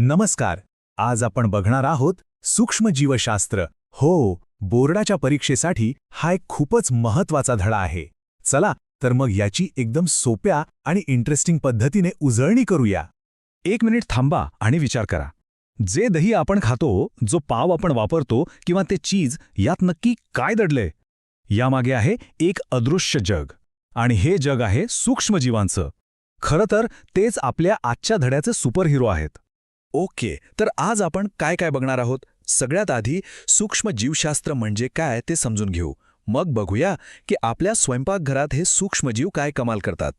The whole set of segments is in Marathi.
नमस्कार. आज आपण बघणार आहोत सूक्ष्मजीवशास्त्र. हो बोर्डाच्या परीक्षेसाठी हा एक खूपच महत्त्वाचा धडा आहे. चला तर मग याची एकदम सोप्या आणि इंटरेस्टिंग पद्धतीने उजळणी करूया. एक मिनिट थांबा आणि विचार करा. जे दही आपण खातो जो पाव आपण वापरतो किंवा ते चीज यात नक्की काय दडलंय? यामागे आहे एक अदृश्य जग. आणि हे जग आहे सूक्ष्मजीवांचं. खरं तर तेच आपल्या आजच्या धड्याचे सुपरहिरो आहेत. ओके तर आज आपण काय काय बघणार आहोत? सगळ्यात आधी सूक्ष्म जीवशास्त्र म्हणजे काय ते समजून घेऊ. मग बघूया की आपल्या स्वयंपाकघरात हे सूक्ष्मजीव काय कमाल करतात.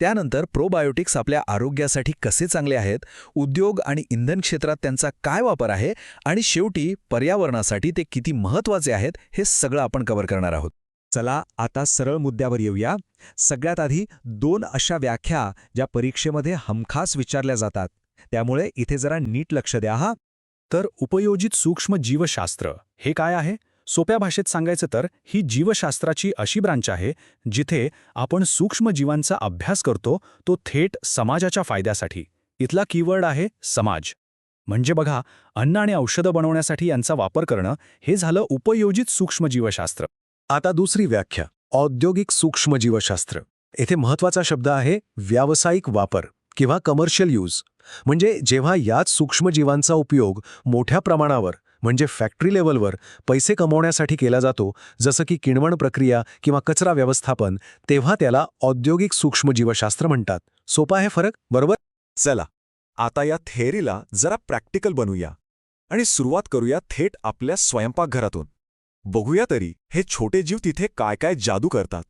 त्यानंतर प्रोबायोटिक्स आपल्या आरोग्यासाठी कसे चांगले आहेत उद्योग आणि इंधन क्षेत्रात त्यांचा काय वापर आहे आणि शेवटी पर्यावरणासाठी ते किती महत्त्वाचे आहेत हे सगळं आपण कव्हर करणार आहोत. चला आता सरळ मुद्द्यावर येऊया. सगळ्यात आधी दोन अशा व्याख्या ज्या परीक्षेमध्ये हमखास विचारल्या जातात. त्यामुळे इथे जरा नीट लक्ष द्या हा. तर उपयोजित सूक्ष्म जीवशास्त्र हे काय आहे? सोप्या भाषेत सांगायचं तर ही जीवशास्त्राची अशी ब्रांच आहे जिथे आपण सूक्ष्म जीवांचा अभ्यास करतो तो थेट समाजाच्या फायद्यासाठी. इथला कीवर्ड आहे समाज. म्हणजे बघा अन्न आणि औषधं बनवण्यासाठी यांचा वापर करणं हे झालं उपयोजित सूक्ष्मजीवशास्त्र आता दुसरी व्याख्या औद्योगिक सूक्ष्मजीवशास्त्र येथे महत्त्वाचा शब्द आहे व्यावसायिक वापर किंवा कमर्शियल यूज म्हणजे जेव्हा याच सूक्ष्मजीवांचा उपयोग मोठ्या प्रमाणावर म्हणजे फॅक्टरी लेवलवर पैसे कमवण्यासाठी केला जातो जसं की किणवण प्रक्रिया किंवा कचरा व्यवस्थापन तेव्हा त्याला औद्योगिक सूक्ष्मजीवशास्त्र म्हणतात. सोपा आहे फरक? बरोबर? चला आता या थेअरीला जरा प्रॅक्टिकल बनवूया आणि सुरुवात करूया थेट आपल्या स्वयंपाकघरातून. बघूया तरी हे छोटे जीव तिथे काय काय जादू करतात.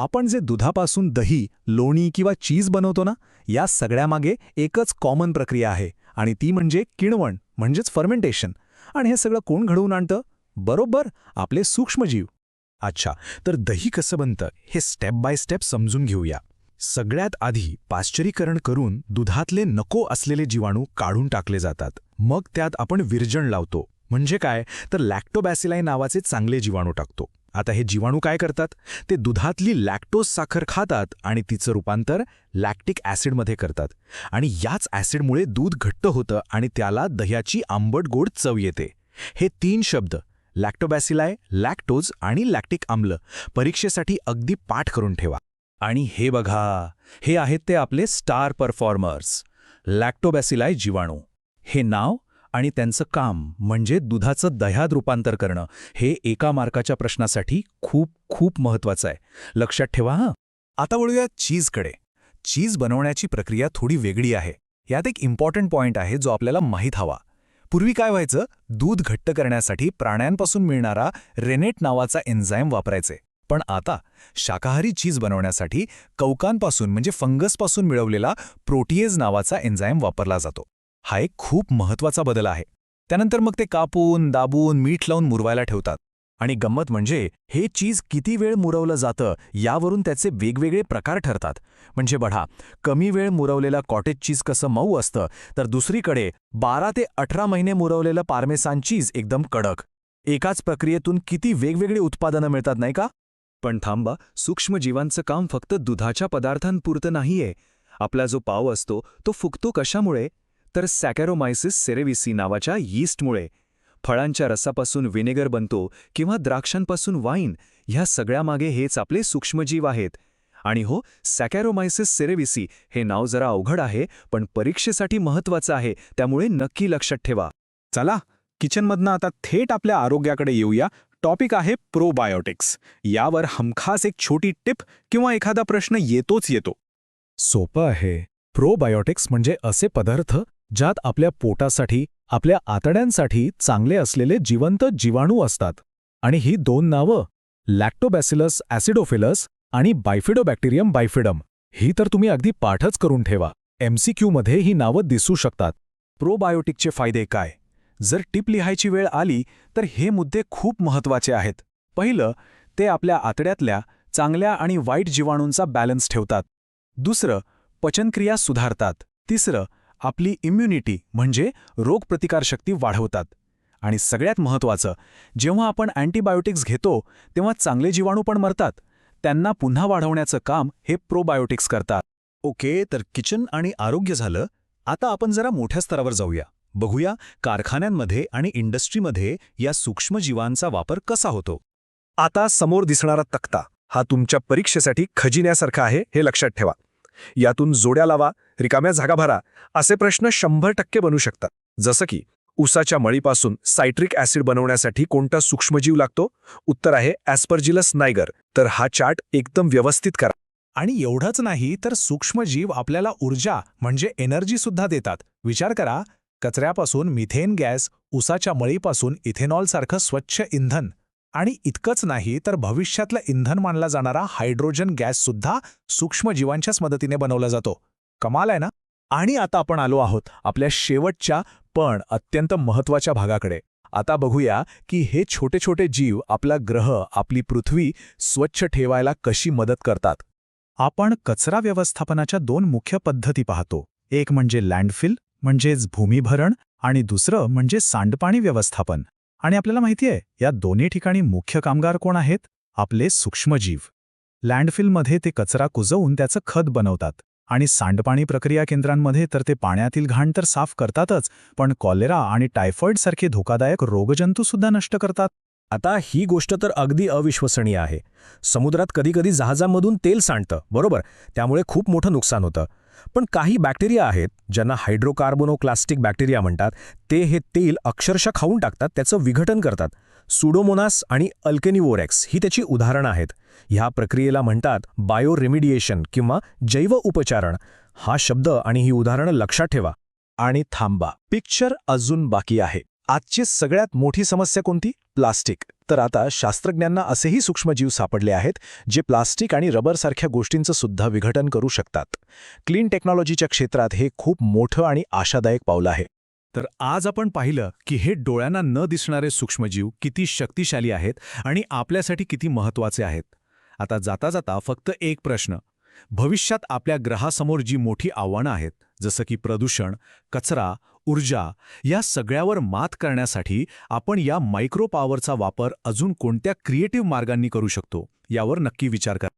आपण जे दुधापासून दही लोणी किंवा चीज बनवतो ना या सगळ्यामागे एकच कॉमन प्रक्रिया आहे आणि ती म्हणजे किणवण म्हणजेच फर्मेंटेशन आणि हे सगळं कोण घडवून आणतं? बरोबर आपले सूक्ष्मजीव. अच्छा तर दही कसं बनतं हे स्टेप बाय स्टेप समजून घेऊया. सगळ्यात आधी पाश्चरीकरण करून दुधातले नको असलेले जीवाणू काढून टाकले जातात. मग त्यात आपण विरजण लावतो. म्हणजे काय? तर लॅक्टोबॅसिलाई नावाचे चांगले जीवाणू टाकतो. आता हे जीवाणू काय करतात? ते दुधातली लॅक्टोज साखर खातात आणि तिचं रूपांतर लॅक्टिक ॲसिडमध्ये करतात. आणि याच ॲसिडमुळे दूध घट्ट होतं आणि त्याला दह्याची आंबट गोड चव येते. हे तीन शब्द लॅक्टोबॅसिलाय लॅक्टोज आणि लॅक्टिक आम्ल परीक्षेसाठी अगदी पाठ करून ठेवा. आणि हे बघा हे आहेत ते आपले स्टार परफॉर्मर्स लॅक्टोबॅसिलाय जीवाणू. हे नाव आणि त्यांचं काम म्हणजे दुधाचं दह्यात रूपांतर करणं हे एका मार्काच्या प्रश्नासाठी खूप खूप महत्वाचं आहे. लक्षात ठेवा हां. आता वळूया चीजकडे. चीज बनवण्याची प्रक्रिया थोडी वेगळी आहे. यात एक इम्पॉर्टंट पॉइंट आहे जो आपल्याला माहीत हवा. पूर्वी काय व्हायचं? दूध घट्ट करण्यासाठी प्राण्यांपासून मिळणारा रेनेट नावाचा एन्झाईम वापरायचे. पण आता शाकाहारी चीज बनवण्यासाठी कौकांपासून म्हणजे फंगसपासून मिळवलेला प्रोटीएज नावाचा एन्झाईम वापरला जातो. हा एक खूप महत्त्वाचा बदल आहे. त्यानंतर मग ते कापून दाबून मीठ लावून मुरवायला ठेवतात. आणि गंमत म्हणजे हे चीज किती वेळ मुरवलं जातं यावरून त्याचे वेगवेगळे प्रकार ठरतात. म्हणजे बढा कमी वेळ मुरवलेला कॉटेज चीज कसं मऊ असतं तर दुसरीकडे बारा ते अठरा महिने मुरवलेलं पार्मेसान चीज एकदम कडक. एकाच प्रक्रियेतून किती वेगवेगळी उत्पादनं मिळतात नाही का? पण थांबा सूक्ष्मजीवांचं काम फक्त दुधाच्या पदार्थांपुरतं नाहीये. आपला जो पाव असतो तो फुकतो कशामुळे? तर सॅकॅरोमायसिस सेरेविसी नावाच्या यीस्टमुळे फळांच्या रसापासून व्हिनेगर बनतो किंवा द्राक्षांपासून वाईन ह्या सगळ्यामागे हेच आपले सूक्ष्मजीव आहेत. आणि हो सॅकॅरोमायसिस सेरेविसी हे नाव जरा अवघड आहे पण परीक्षेसाठी महत्वाचं आहे त्यामुळे नक्की लक्षात ठेवा. चला किचनमधनं आता थेट आपल्या आरोग्याकडे येऊया. टॉपिक आहे प्रोबायोटिक्स. यावर हमखास एक छोटी टिप किंवा एखादा प्रश्न येतोच येतो. सोपं आहे. प्रोबायोटिक्स म्हणजे असे पदार्थ ज्यात आपल्या पोटासाठी आपल्या आतड्यांसाठी चांगले असलेले जिवंत जीवाणू असतात. आणि ही दोन नावं लॅक्टोबॅसिलस ॲसिडोफिलस आणि बायफिडोबॅक्टेरियम बायफिडम ही तर तुम्ही अगदी पाठच करून ठेवा. एमसीक्यूमध्ये ही नावं दिसू शकतात. प्रोबायोटिकचे फायदे काय? जर टिप लिहायची वेळ आली तर हे मुद्दे खूप महत्त्वाचे आहेत. पहिलं ते आपल्या आतड्यातल्या चांगल्या आणि वाईट जीवाणूंचा बॅलन्स ठेवतात. दुसरं पचनक्रिया सुधारतात. तिसरं आपली इम्युनिटी म्हणजे रोगप्रतिकारशक्ती वाढवतात. आणि सगळ्यात महत्त्वाचं जेव्हा आपण अँटीबायोटिक्स घेतो तेव्हा चांगले जीवाणू पण मरतात. त्यांना पुन्हा वाढवण्याचं काम हे प्रोबायोटिक्स करतात. ओके तर किचन आणि आरोग्य झालं? आता आपण जरा मोठ्या स्तरावर जाऊया. बघूया कारखान्यांमध्ये आणि इंडस्ट्रीमध्ये या सूक्ष्मजीवांचा वापर कसा होतो. आता समोर दिसणारा तक्ता हा तुमच्या परीक्षेसाठी खजिन्यासारखा आहे हे लक्षात ठेवा. यातून जोड्या लावा रिकाम्या जागा भरा असे प्रश्न शंभर टक्के बनू शकतात. जसं की उसाच्या मळीपासून सायट्रिक ॲसिड बनवण्यासाठी कोणता सूक्ष्मजीव लागतो? उत्तर आहे ॲस्पर्जिलस नायगर. तर हा चार्ट एकदम व्यवस्थित करा. आणि एवढंच नाही तर सूक्ष्मजीव आपल्याला ऊर्जा म्हणजे एनर्जी सुद्धा देतात. विचार करा कचऱ्यापासून मिथेन गॅस उसाच्या मळीपासून इथेनॉलसारखं स्वच्छ इंधन. आणि इतकंच नाही तर भविष्यातलं इंधन मानला जाणारा हायड्रोजन गॅससुद्धा सूक्ष्मजीवांच्याच मदतीने बनवला जातो. कमाल आहे ना? आणि आता आपण आलो आहोत आपल्या शेवटच्या पण अत्यंत महत्त्वाच्या भागाकडे. आता बघूया की हे छोटे छोटे जीव आपला ग्रह आपली पृथ्वी स्वच्छ ठेवायला कशी मदत करतात. आपण कचरा व्यवस्थापनाच्या दोन मुख्य पद्धती पाहतो. एक म्हणजे लँडफिल म्हणजेच भूमिभरण आणि दुसरं म्हणजे सांडपाणी व्यवस्थापन. आणि आपल्याला माहितीये या दोन्ही ठिकाणी मुख्य कामगार कोण आहेत? आपले सूक्ष्मजीव. लँडफिलमध्ये ते कचरा कुजवून त्याचं खत बनवतात आणि सांडपाणी प्रक्रिया केंद्रांमध्ये तर ते पाण्यातील घाण तर साफ करतातच पण कॉलेरा आणि टायफॉइडसारखे धोकादायक रोगजंतूसुद्धा नष्ट करतात. आता ही गोष्ट तर अगदी अविश्वसनीय आहे. समुद्रात कधीकधी जहाजांमधून तेल सांडतं बरोबर? त्यामुळे खूप मोठं नुकसान होतं. पण काही बॅक्टेरिया आहेत ज्यांना हायड्रोकार्बोनोक्लास्टिक बॅक्टेरिया म्हणतात ते हे तेल अक्षरशः खाऊन टाकतात त्याचं विघटन करतात. सुडोमोनास आणि अल्केनिवोरेक्स ही त्याची उदाहरणं आहेत. ह्या प्रक्रियेला म्हणतात बायोरेमिडिएशन किंवा जैव उपचारण. हा शब्द आणि ही उदाहरणं लक्षात ठेवा. आणि थांबा. पिक्चर अजून बाकी आहे. आजची सगळ्यात मोठी समस्या कोणती? प्लास्टिक. तर आता शास्त्रज्ञांना असेही सूक्ष्मजीव सापडले आहेत जे प्लास्टिक आणि रबरसारख्या गोष्टींचं सुद्धा विघटन करू शकतात. क्लीन टेक्नॉलॉजीच्या क्षेत्रात हे खूप मोठं आणि आशादायक पाऊल आहे. तर आज आपण पाहिलं की हे डोळ्यांना न दिसणारे सूक्ष्मजीव किती शक्तिशाली आहेत आणि आपल्यासाठी किती महत्त्वाचे आहेत. आता जाता जाता फक्त एक प्रश्न. भविष्यात आपल्या ग्रहासमोर जी मोठी आव्हानं आहेत जसं की प्रदूषण कचरा ऊर्जा या सगळ्यावर मात करण्यासाठी आपण या मायक्रो पॉवरचा वापर अजून कोणत्या क्रिएटिव्ह मार्गांनी करू शकतो यावर नक्की विचार करा.